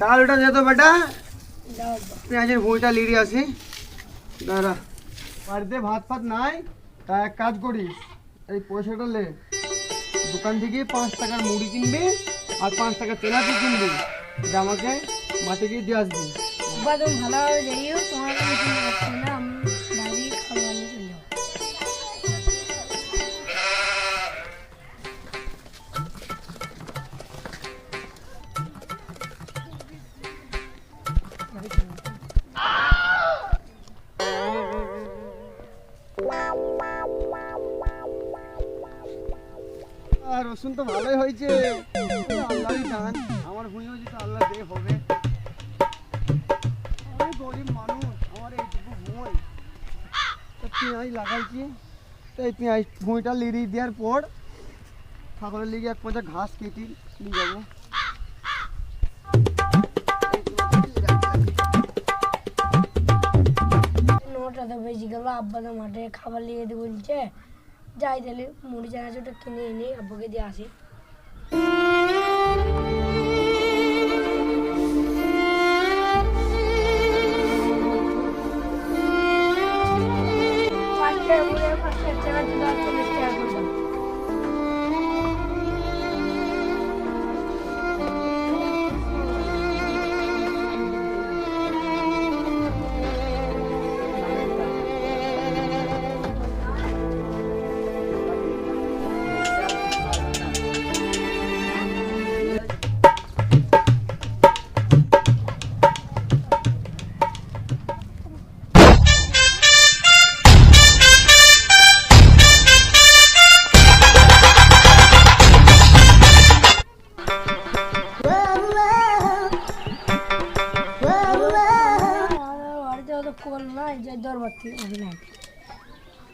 ডালটা যেত বেটা দাও আব্বা। পেঁয়াজের ভুঁইটা লিড়ি আসি দাঁড়া বাড়িতে ভাত ফাত নাই তা এক কাজ করিস এই পয়সাটা লে দোকান থেকে পাঁচ টাকার মুড়ি কিনবি আর পাঁচ টাকার তেলাপি কিনবি। এটা আমাকে মাঠে গিয়ে দিয়ে আসবি। ভালো তোমার রসুন তো ভালোই হয়েছে। আল্লাহরই দান। আমার হয়েছে তো আল্লাহ দে হবে। আমি গরিব মানুষ, আমার এইটুকু ভুঁই তো পেঁয়াজ লাগাইছি। তো এই পেঁয়াজ ভুঁইটা লিড়ি দেওয়ার পর ঠাকুরের লিগে এক পয়সা ঘাস কেটে নিয়ে যাব। নটা তো বেশি গেল, আব্বা তো মাঠে খাবার নিয়ে বলছে। যাই তাহলে মুড়ি চানাচুরটা কিনে এনে আব্বুকে দিয়ে আসি।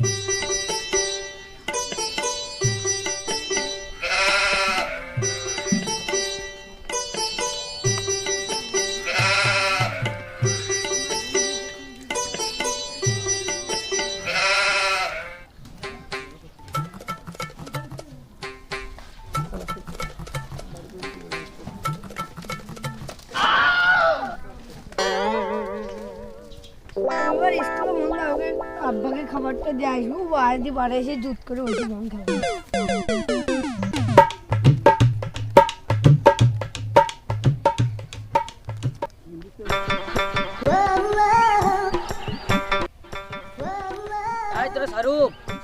Música খাবারটা দিয়ে আসব বাইরে দিয়ে বাড়ি এসে জুত করে বসে মন খাব।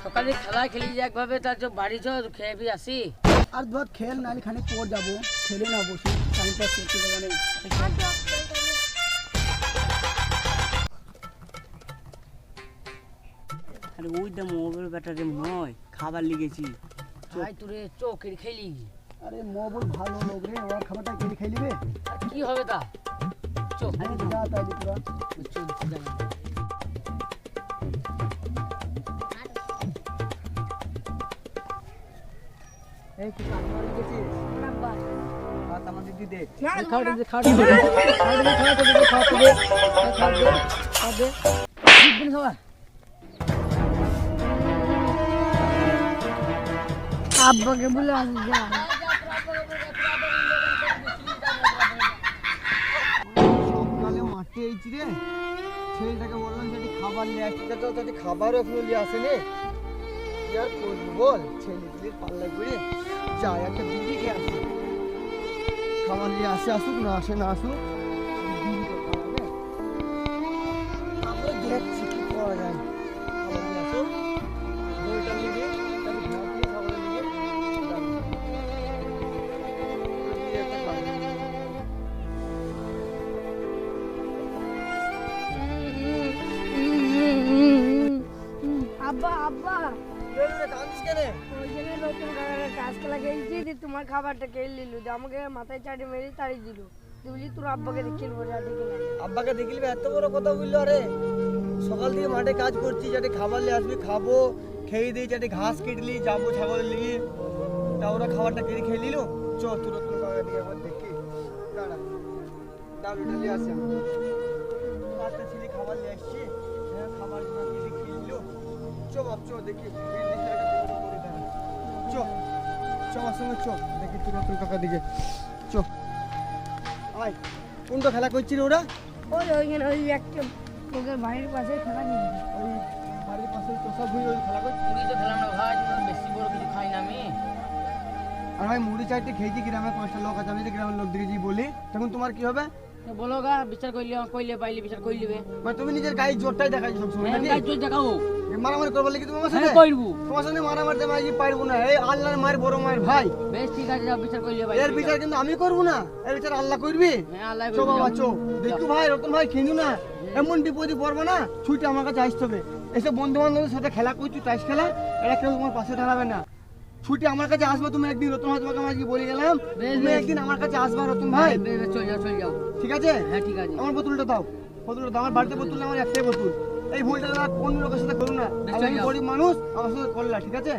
সকালে খেলা খেলি যে একভাবে তার যে বাড়ি চ খেয়ে বি আসি। আর ধর খেল নাহলে খানিক পর যাব খেলে না বসে টাইম পাস করতে মানে আরে ওই দা মোবাইল ব্যাটারে নয় খাবার লিগেছি। আই তোরে চোখের খেলি আরে মোবল ভালো লোক রে ওর খাবারটা কেটে খাই নিবে কি হবে তা? চোখ আরে যা তাইলে পুরা চোখ জানা এই কি কাটমার গেছিস আব্বা হাত আমার দিদি দে। না। দে খাওয়াটা দে। খাওয়াটা দে খাওয়াটা দে খাওয়াটা দে খাওয়াটা দে। খাওয়াটা দে আব্বাকে বলে আসি যা সকালে মাঠে এইছি রে। ছেলেটাকে বললাম যদি খাবার নিয়ে আসতে। তো তাতে খাবারও এখনও আসেনি কি আর করবি বল? ছেলে ছেলের পাল্লা করে যাই একটা আসে। খাবার নিয়ে আসে আসে না আসুক। আমরা দেখছি কি করা যায়। লাগিয়েছি যে তোমার খাবারটা খেয়ে নিল আমাকে মাথায় চাটি মেরে তাড়িয়ে দিল। তুই তোর আব্বাকে দেখে নেব যা আব্বাকে দেখলি এত বড় কথা বলল আরে। সকাল থেকে মাঠে কাজ করছি যাতে খাবার নিয়ে আসবি খাব খেয়ে দিই যাতে ঘাস কেটলি যাব ছাগলের লিগে তা ওরা খাবারটা কেটে খেয়ে নিল। চ তুই নতুন কাকা দিকে একবার দেখি। দাঁড়া। ডাল উঠে নিয়ে আসে পাঁচটা ছেলে খাবার নিয়ে আসছি। হ্যাঁ খাবার চ বাপ চ দেখি এই দেখি একটা বড় করে দাঁড়া। চ চ আমার সঙ্গে চ দেখি তুই নতুন কাকা দিকে। চ। আয় কোনটা খেলা করছিল ওরা? ওই ওইখানে ওই একটা লোকের বাড়ির পাশে খেলা নিয়ে ওই বাড়ির পাশে ওই খেলা করছে। পুরি তো খেলাম না ভাই বেশি বড় কিছু খাই না আমি। আর ভাই মুড়ি চারটে খেয়েছি গ্রামে পাঁচটা লোক আছে আমি যদি গ্রামের লোক দেখেছি বলি তখন তোমার কি হবে? বলো গা বিচার কইলে পাইলে বিচার কই লিবে মানে তুমি নিজের গায়ে জোরটাই সবসময়। হ্যাঁ নাকি জোর দেখাও। মারামারি করব নাকি তুমি আমার হ্যাঁ সাথে কইরবু তোমার সাথে মারামারি আমি আজকে পারব না। এই আল্লাহর মায়ের বড় মায়ের ভাই। বেশ ঠিক আছে যাও বিচার কইলে পাইলে এর বিচার কিন্তু আমি করব না। এর বিচার আল্লাহ করবি? হ্যাঁ আল্লাহ চো বাবা চো দেখু ভাই রতন ভাই খেলু না। এমন বিপদে পড়ব না ছুটি আমার কাছে আসতে হবে। এসব বন্ধু বান্ধবের সাথে খেলা করছি টাইস খেলা। এরা কেউ তোমার পাশে দাঁড়াবে না। ছুটি আমার কাছে আসবে তুমি একদিন রতন ভাই তোমাকে আমি আজকে বলে গেলাম তুমি একদিন আমার কাছে আসবা রতন ভাই। চল যাও চল যাও। ঠিক আছে? হ্যাঁ ঠিক আছে। আমার বোতলটা দাও বোতলটা দাও আমার বাড়িতে বোতল আমার একটাই বোতল। এই ভুলটা তোমরা কোন লোকের সাথে করো না। বেশ, আমি গরিব মানুষ আমার সাথে করলা ঠিক আছে?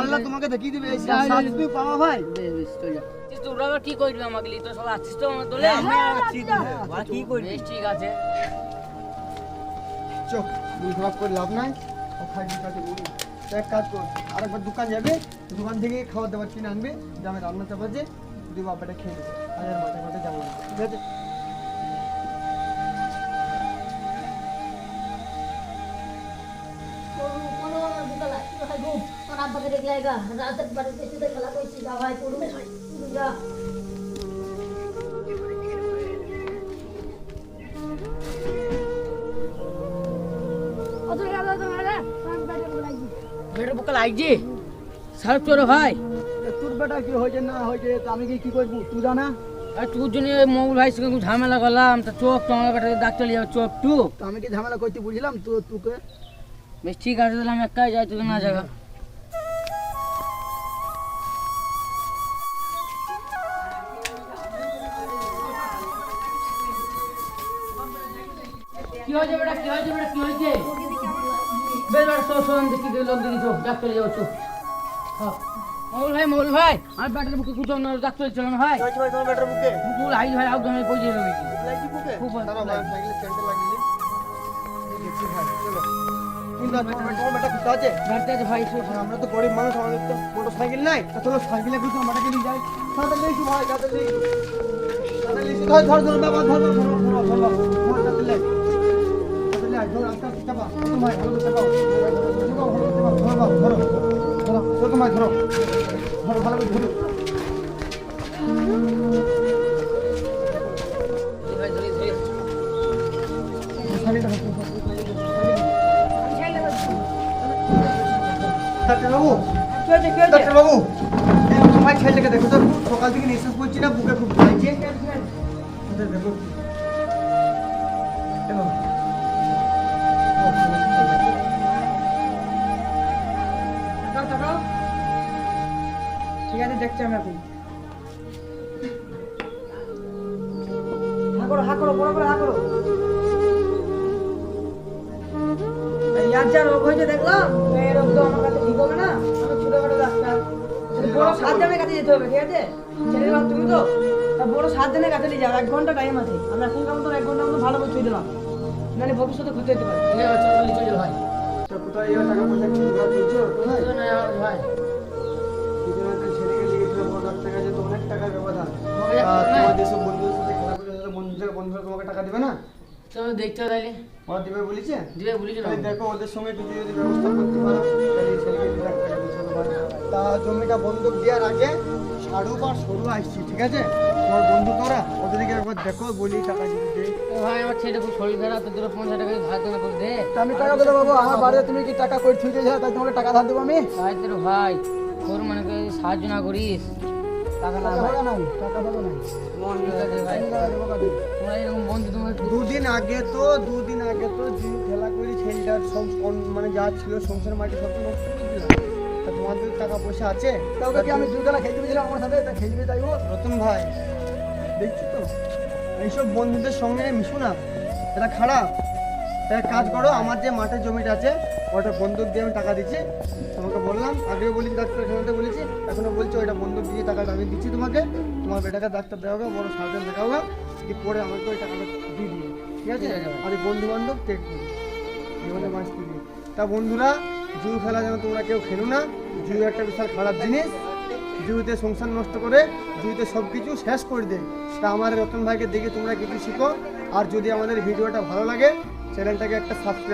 আল্লাহ তোমাকে দেখিয়ে দিবে এই যাও। তুমি পাবা ভাই। বেশ বেশ চল যাও। তোরা কি করবি আমাকে? তো সব আছিস তো আমার দলে? আমি আছি কি করবি? ঠিক আছে। চোখ দুই খারাপ করে লাভ নাই। ও খাই বলি তো এক কাজ কর, আরেকবার দোকান যাবে, দোকান থেকে খাবার দাবার কিনে আনবে যে আমি রান্না চাপাচ্ছে দুই বাবাটা খেয়ে দেবো আর মাঠে মাঠে যাব না। ঠিক আছে? রাতের বাড়িতে শুধু খেলা করছি যা ভাই পড়ু যা অত গেল তোমার পাঁচ বাজে বলাইছি বেটা পোকা লাগছে সাহেব তোর ভাই তোর বেটা কি হয়েছে না হয়েছে তো আমি কি কি করব তুই জানা আর তোর জন্য মৌল ভাইয়ের সঙ্গে খুব ঝামেলা করলাম তা চোখ তো আমার বেটা ডাক্তার নিয়ে যাবে চোখ টু তো আমি কি ঝামেলা করতে বুঝলাম তো তোকে বেশ ঠিক আছে তাহলে আমি একাই যাই তোদের না জায়গা কি হয়েছে বেটা কি হয়েছে বেটা কি হয়েছে শো শো দেখি লোক দেখি চো ডাক্তার যাও চো হ্যাঁ। মৌল ভাই মৌল ভাই। আমার ব্যাটার বুকে কুচো না ডাক্তার চলো না ভাই ভাই তোমার বেটার বুকে। বুকুল আই ভাই আউ তুমি পৌঁছে যাবে বুকে? খুব ভালো, চেনটা লাগিয়ে। ভাই, চলো। কিন্তু আমরা তো গরিব মানুষ আমাদের তো মোটর সাইকেল নাই। তা চলো সাইকেলে করে তোমার মাটাকে নিয়ে যাই। ভাই। ধর ধর ধর বাবা ধর ধর ধর ধর ধর ধর ধর। কি হয়েছে ডাক্তার বাবু এই তোমার ছেলেটাকে দেখো তো সকাল থেকে নিঃশ্বাস করছি না বুকে খুব দেখো। ঠিক আছে দেখছি আমি এখন। হা করো হা করো বড় করে হা করো। ইয়ার যা রোগ হয়েছে দেখলাম এই রোগ তো আমার কাছে ঠিক হবে না। আমি ছোটখাটো ডাক্তার। বড় সাত জনের কাছে যেতে হবে ঠিক আছে? ছেলের বাপ তুমি তো বড় সাত জনের কাছে নিয়ে যাও এক ঘণ্টা টাইম আছে। আমরা এখনকার মতো এক ঘণ্টার মতো ভালো করে দিলাম। নাহলে ভবিষ্যতে ক্ষতি হতে পারে। ঠিক আছে চল চল চল ভাই কোথায় টাকা পয়সা ভাই অনেক টাকার ব্যবধান না। তোমার যেসব বন্ধুদের সাথে খেলা বন্ধুদের বন্ধুরা তোমাকে টাকা দিবে না? চল দেখতে তাইলে ওরা দিবে বলেছে? দিবে তাহলে দেখো ওদের সঙ্গে কিছু যদি ব্যবস্থা করতে পারো তাহলে ছেলেকে। তা জমিটা বন্ধক দেওয়ার আগে বা সরু আসছি ঠিক আছে? তোমার বন্ধু তোরা ওদেরকে একবার দেখো বলি টাকা ভাই আমার ছেলেটা খুব শরীর খারাপ তো দুটো পঞ্চাশ টাকা ধার দেনা করে দে আমি টাকা দেবো বাবু আমার বাড়িতে তুমি কি টাকা করে ছুটে যাও তাই তোমাকে টাকা ধার দেবো আমি? ভাই তোর ভাই তোর মানে সাহায্য না করিস। টাকা নাই টাকা দুদিন আগে তো দুদিন আগে তো জিম খেলা করি ছেলেটার সব মানে যা ছিল সংসার মাটি সব তো নষ্ট করে দিলাম। তা তোমাদের টাকা পয়সা আছে কি আমি দুই খেলা খেলতে পেয়েছিলাম আমার সাথে? তা খেলতে যাইবো রতন ভাই দেখছি তো? এইসব বন্ধুদের সঙ্গে মিশো না। এটা খারাপ। তা এক কাজ করো আমার যে মাঠের জমিটা আছে ওটা বন্ধক দিয়ে আমি টাকা দিচ্ছি। তোমাকে বললাম আগেও বলেছি ডাক্তার এখানে বলেছি এখনও বলছি ওইটা বন্ধক দিয়ে টাকাটা আমি দিচ্ছি তোমাকে। তোমার বেটাকে ডাক্তার দেওয়া হোক বড় সার্জন দেখা হোক দিয়ে পরে আমাকে ওই টাকাটা দিয়ে দিবে। ঠিক আছে। আর এই বন্ধু বান্ধব দেখব জীবনে বাঁচতে দিয়ে তা বন্ধুরা জুয়ো খেলা যেন তোমরা কেউ খেলো না জুয়ো একটা বিশাল খারাপ জিনিস। জুইতে সংসার নষ্ট করে জুইতে সব কিছু শেষ করে দেয় তা আমার রতন ভাইকে দেখে তোমরা কিছু শিখো। আর যদি আমাদের ভিডিওটা ভালো লাগে চ্যানেলটাকে একটা সাবস্ক্রাইব